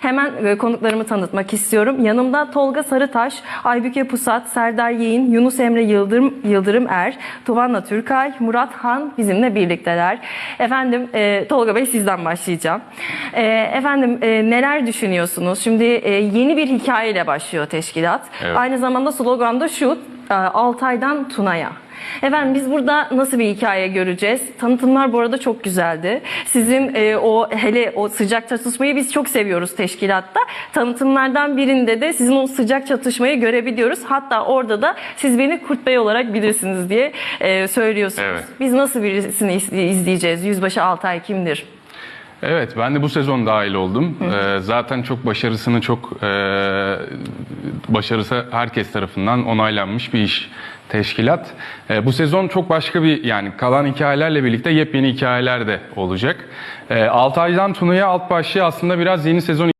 Hemen e, konuklarımı tanıtmak istiyorum. Yanımda Tolga Sarıtaş, Aybüke Pusat, Serdar Yeğin, Yunus Emre Yıldırım, Yıldırım Er, Tuvanla Türkay, Murat Han bizimle birlikteler. Efendim e, Tolga Bey sizden başlayacağım. E, efendim e, neler düşünüyorsunuz? Şimdi e, yeni bir hikayeyle başlıyor teşkilat. Evet. Aynı zamanda slogan da şu, Altay'dan Tuna'ya. Efendim biz burada nasıl bir hikaye göreceğiz? Tanıtımlar bu arada çok güzeldi. Sizin e, o hele o sıcak çatışmayı biz çok seviyoruz teşkilatta. Tanıtımlardan birinde de sizin o sıcak çatışmayı görebiliyoruz. Hatta orada da siz beni Kurt Bey olarak bilirsiniz diye e, söylüyorsunuz. Evet. Biz nasıl birisini iz- izleyeceğiz? Yüzbaşı Altay kimdir? Evet, ben de bu sezon dahil oldum. Ee, zaten çok başarısını çok e, başarısı herkes tarafından onaylanmış bir iş teşkilat. E, bu sezon çok başka bir yani kalan hikayelerle birlikte yepyeni hikayeler de olacak. E, Altay'dan Tuna'ya alt başlığı aslında biraz yeni sezon